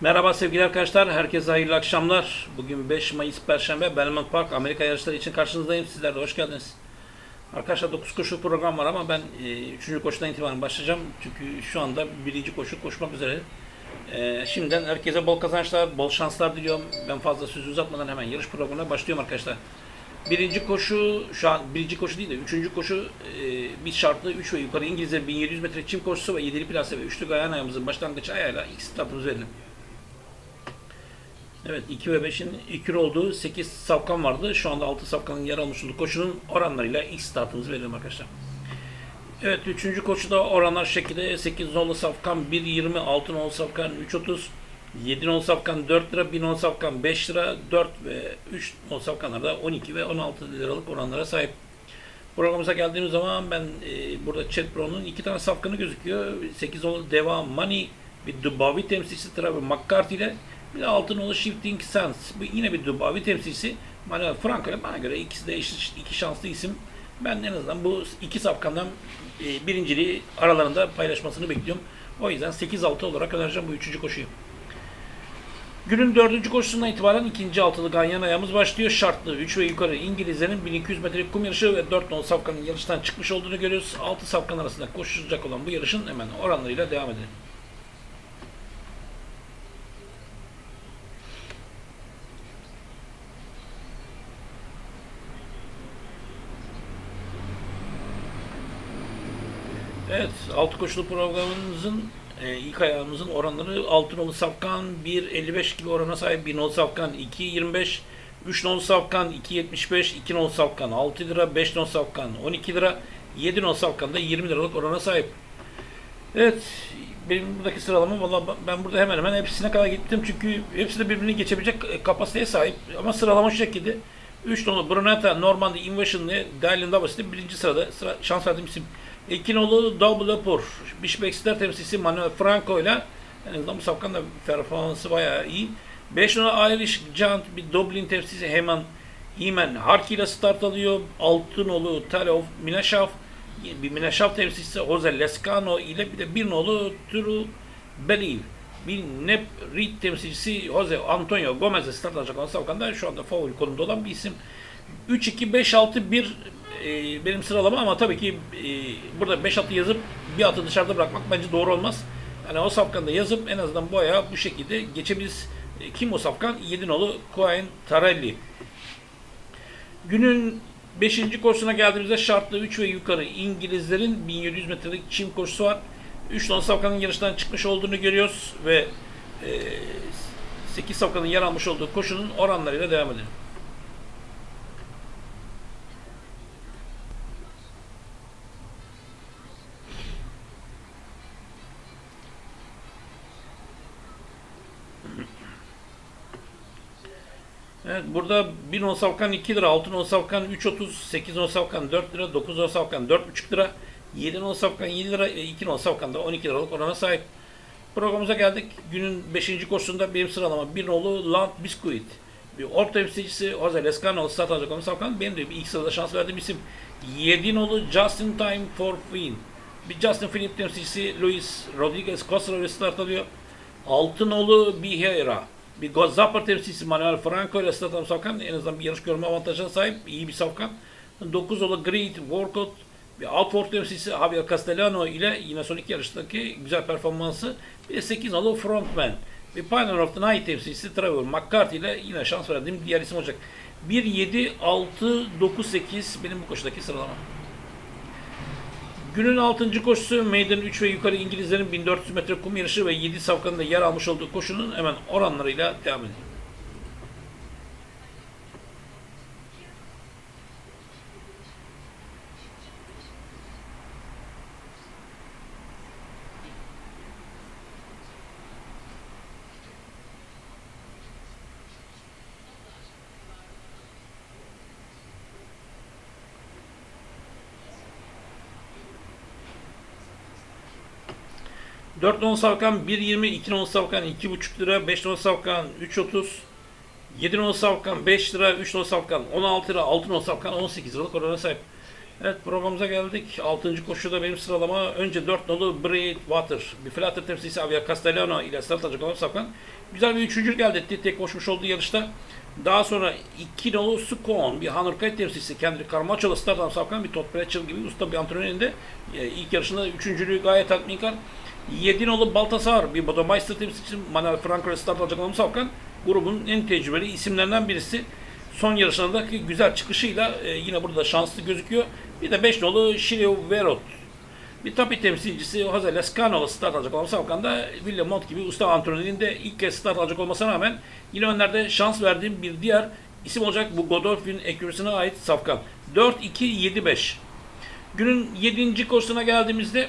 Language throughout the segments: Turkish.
Merhaba sevgili arkadaşlar, herkese hayırlı akşamlar. Bugün 5 Mayıs Perşembe, Belmont Park Amerika yarışları için karşınızdayım. Sizler de hoş geldiniz. Arkadaşlar 9 koşu program var ama ben 3. koşudan itibaren başlayacağım. Çünkü şu anda birinci koşu koşmak üzere. E, şimdiden herkese bol kazançlar, bol şanslar diliyorum. Ben fazla sözü uzatmadan hemen yarış programına başlıyorum arkadaşlar. Birinci koşu, şu an birinci koşu değil de üçüncü koşu e, bir şartlı 3 ve yukarı İngilizlerin 1700 metre çim koşusu ve 7'li plase ve üçlü gayan ayağımızın başlangıç ayağıyla ilk startımızı verelim. Evet 2 ve 5'in ikili olduğu 8 safkan vardı. Şu anda 6 safkanın yer almış olduğu koşunun oranlarıyla ilk startımızı verelim arkadaşlar. Evet 3. koşuda oranlar şekilde 8 nolu safkan 1.20, 6 nolu safkan 3.30, 7 nolu safkan 4 lira, 1 nolu safkan 5 lira, 4 ve 3 nolu safkanlarda 12 ve 16 liralık oranlara sahip. Programımıza geldiğimiz zaman ben e, burada Chat Pro'nun iki tane safkanı gözüküyor. 8 nolu Deva Money bir Dubavi temsilcisi Trevor McCarthy ile bir de 6 nolu Shifting Sands. Yine bir Dubavi temsilcisi. Manuel Franco ile bana göre ikisi de eşit, iki şanslı isim. Ben en azından bu iki safkandan e, birinciliği aralarında paylaşmasını bekliyorum. O yüzden 8-6 olarak önereceğim bu üçüncü koşuyu. Günün dördüncü koşusundan itibaren ikinci altılı ganyan ayağımız başlıyor. Şartlı 3 ve yukarı İngilizlerin 1200 metrelik kum yarışı ve 4 nol safkanın yarıştan çıkmış olduğunu görüyoruz. 6 safkan arasında koşulacak olan bu yarışın hemen oranlarıyla devam edelim. Evet, altı koşulu programımızın e, ilk ayağımızın oranları 6 nolu safkan 1.55 gibi orana sahip 1 nolu safkan 2.25 3 nolu safkan 2.75 2 nolu safkan 6 lira 5 nolu safkan 12 lira 7 nolu safkan da 20 liralık orana sahip. Evet benim buradaki sıralama valla ben burada hemen hemen hepsine kadar gittim çünkü hepsi de birbirini geçebilecek e, kapasiteye sahip ama sıralama şu şekilde 3 nolu Brunetta Normandy Invasion'lı Dylan Davos'ta birinci sırada sıra, şans verdiğim isim. Double Upper Bishbackster temsilcisi Manuel Franco ile en azından bu safkan da performansı bayağı iyi. 5 nolu Irish Giant bir Dublin temsilcisi Heman Heman Harki ile start alıyor. 6 nolu Tale of Minashav bir Minashav temsilcisi Jose Lescano ile bir de bir nolu True Believe bir Nep Reed temsilcisi Jose Antonio Gomez'e start alacak olan safkanda şu anda favori konumda olan bir isim. 3-2-5-6-1 e, benim sıralama ama tabii ki e, burada 5 atı yazıp bir atı dışarıda bırakmak bence doğru olmaz. Yani o safkanda yazıp en azından bu ayağı bu şekilde geçebiliriz. E, kim o safkan? 7 nolu Cohen Tarelli. Günün 5. koşusuna geldiğimizde şartlı 3 ve yukarı İngilizlerin 1700 metrelik çim koşusu var. 3 nolu safkanın yarıştan çıkmış olduğunu görüyoruz ve e, 8 safkanın yer almış olduğu koşunun oranlarıyla devam edelim. Evet, burada 1 on safkan 2 lira, 6 on safkan 3.30, 8 on safkan 4 lira, 9 on safkan 4.5 lira, 7 on safkan 7 lira, 2 on safkan da 12 liralık orana sahip. Programımıza geldik. Günün 5. koşusunda benim sıralama 1 nolu Land Biscuit. Bir orta temsilcisi Jose Lescano olan safkan. Benim de bir ilk sırada şans verdiğim isim 7 nolu Justin Time for Win. Bir Justin Philip temsilcisi Luis Rodriguez Costa ile start alıyor. 6 nolu Biheira bir Zapper temsilcisi Manuel Franco ile Statham Safkan en azından bir yarış görme avantajına sahip. iyi bir Safkan. 9 ola Great Workout bir Outward temsilcisi Javier Castellano ile yine son iki yarıştaki güzel performansı. Bir de 8 ola Frontman. Bir Pioneer of the Night temsilcisi Trevor McCarthy ile yine şans verdiğim diğer isim olacak. 1, 7, 6, 9, 8 benim bu koşudaki sıralama. Günün 6. koşusu meydan 3 ve yukarı İngilizlerin 1400 metre kum yarışı ve 7 safkanında yer almış olduğu koşunun hemen oranlarıyla devam ediyor. 4 ons Savkan 1.20, 2 ons Savkan 2.5 lira, 5 ons Savkan 3.30, 7 ons Savkan 5 lira, 3 ons Savkan 16 lira, 6 ons Savkan 18 liralık orana sahip. Evet programımıza geldik. 6. koşuda benim sıralama önce 4 nolu Breedwater, Biflater temsilcisi Avia Castellano ile start alacak olan Savkan. Güzel bir üçüncü geldi etti tek koşmuş olduğu yarışta. Daha sonra 2 nolu Scone, bir Hanukkah temsilcisi Kendrick Carmaccio ile start alan Savkan bir Todd Pratchell gibi usta bir antrenörün de ee, ilk yarışında üçüncülüğü gayet tatminkar. 7 nolu Baltasar, bir Bodomeister temsilcisi Manuel Franco ile start alacak olan Safkan, grubun en tecrübeli isimlerinden birisi son yarışlarındaki güzel çıkışıyla e, yine burada şanslı gözüküyor. Bir de 5 nolu Shireo Verot. Bir tabi temsilcisi Jose Lescano start alacak olan Safkan da William Mont gibi usta antrenöründe ilk kez start alacak olmasına rağmen yine önlerde şans verdiğim bir diğer isim olacak bu Godolphin ekürüsüne ait Safkan. 4-2-7-5. Günün 7. koşusuna geldiğimizde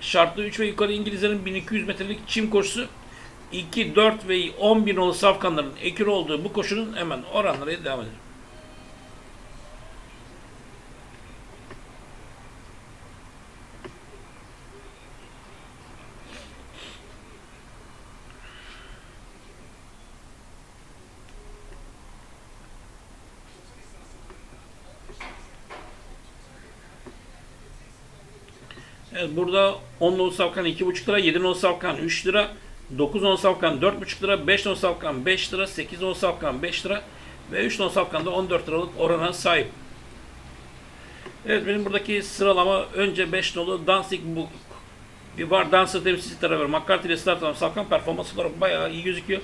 şartlı 3 ve yukarı İngilizlerin 1200 metrelik çim koşusu 2, 4 ve 11 nolu safkanların ekür olduğu bu koşunun hemen oranları devam edelim. Evet, burada 10 nolu safkan 2,5 lira, 7 nolu safkan 3 lira, 9 on safkan 4,5 lira, 5 on safkan 5 lira, 8 on safkan 5 lira ve 3 on safkan da 14 liralık orana sahip. Evet benim buradaki sıralama önce 5 nolu Dancing Book. Bir var Dancer temsilcisi tarafı McCarthy ile start alan safkan performans olarak bayağı iyi gözüküyor.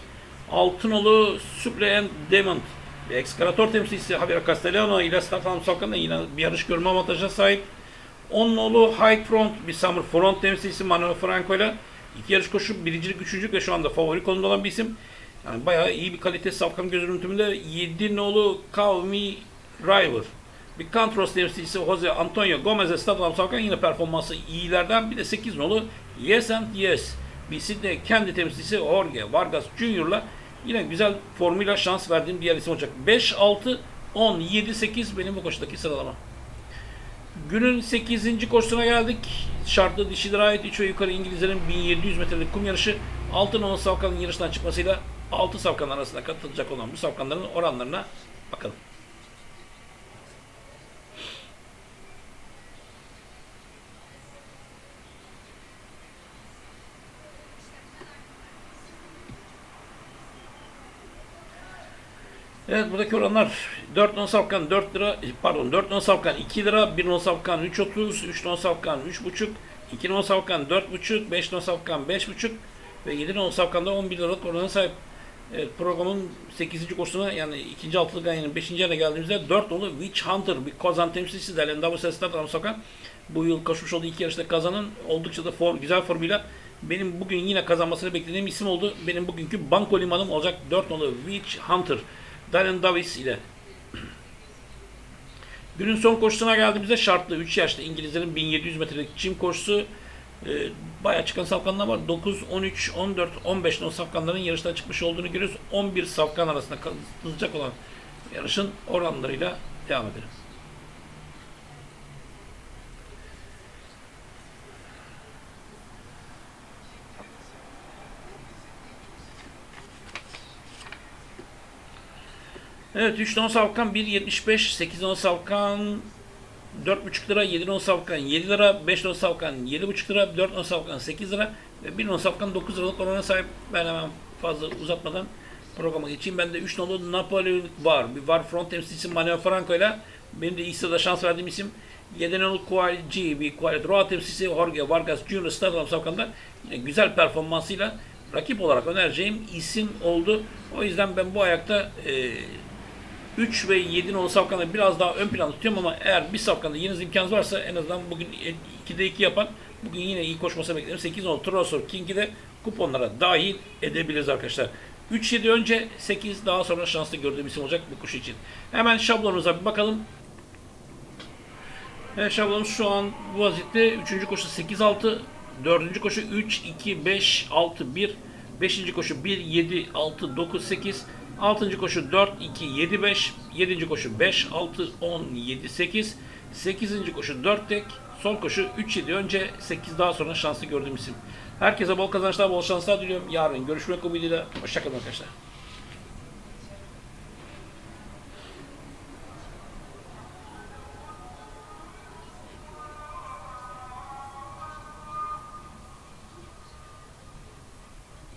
6 nolu Supre and Demon. Bir Excavator temsilcisi Javier Castellano ile start alan safkan da yine bir yarış görme avantajına sahip. 10 nolu High Front bir Summer Front temsilcisi Manuel Franco ile İki yarış koşu, birincilik, üçüncülük ve şu anda favori konumda olan bir isim. Yani bayağı iyi bir kalite safkan göz önüntümünde 7 nolu Me River. Bir Kantros temsilcisi Jose Antonio Gomez'e start alan safkan yine performansı iyilerden. Bir de 8 nolu Yes and Yes. Bir Sydney kendi temsilcisi Jorge Vargas Jr.'la yine güzel formuyla şans verdiğim diğer isim olacak. 5, 6, 10, 7, 8 benim bu koşudaki sıralama. Günün 8. koşusuna geldik. Şartlı dişilere ait 3 ve yukarı İngilizlerin 1700 metrelik kum yarışı. 6 nolu safkanın yarıştan çıkmasıyla 6 safkan arasında katılacak olan bu safkanların oranlarına bakalım. Evet buradaki oranlar 4 non safkan 4 lira pardon 4 non safkan 2 lira 1 non safkan 3.30 3 non safkan 3.5 2 non safkan 4.5 5 non safkan 5.5 ve 7 non safkan da 11 liralık orana sahip. Evet, programın 8. koşusuna yani 2. altılı ganyanın 5. yerine geldiğimizde 4 nolu Witch Hunter bir kazan temsilcisi Delen Davos Estat Sokak bu yıl koşmuş olduğu iki yarışta kazanan oldukça da form, güzel formuyla benim bugün yine kazanmasını beklediğim isim oldu. Benim bugünkü banko limanım olacak 4 nolu Witch Hunter. Dalen Davis ile. Günün son koşusuna geldiğimizde şartlı 3 yaşlı İngilizlerin 1700 metrelik çim koşusu e, bayağı çıkan safkanlar var. 9, 13, 14, 15 o safkanların yarıştan çıkmış olduğunu görüyoruz. 11 safkan arasında katılacak olan yarışın oranlarıyla devam edelim. Evet 3 non savkan 1.75, 8 non savkan 4.5 lira, 7 non savkan 7 lira, 5 non savkan 7.5 lira, 4 non savkan 8 lira ve 1 non savkan 9 liralık orana sahip. Ben hemen fazla uzatmadan programa geçeyim. Ben de 3 nolu Napoli var. Bir var front temsilcisi Manuel Franco ile benim de ilk sırada şans verdiğim isim 7 nolu Kuali G, bir Kuali Roa temsilcisi Jorge Vargas Jr. Stadlam Savkan'da güzel performansıyla rakip olarak önereceğim isim oldu. O yüzden ben bu ayakta e, 3 ve 7 nolu safkanı biraz daha ön planda tutuyorum ama eğer bir safkanda yeniz imkanınız varsa en azından bugün 2'de 2 yapan bugün yine iyi koşması beklerim. 8 nolu Trosor King'i de kuponlara dahil edebiliriz arkadaşlar. 3-7 önce 8 daha sonra şanslı gördüğüm isim olacak bu kuş için. Hemen şablonumuza bir bakalım. Evet şablonumuz şu an bu vaziyette 3. koşu 8-6, 4. koşu 3, 2, 5, 6, 1, 5. koşu 1, 7, 6, 9, 8, 6. koşu 4, 2, 7, 5. 7. koşu 5, 6, 10, 7, 8. 8. koşu 4 tek. Son koşu 3, 7 önce 8 daha sonra şanslı gördüğüm isim. Herkese bol kazançlar, bol şanslar diliyorum. Yarın görüşmek umuduyla. Hoşçakalın arkadaşlar.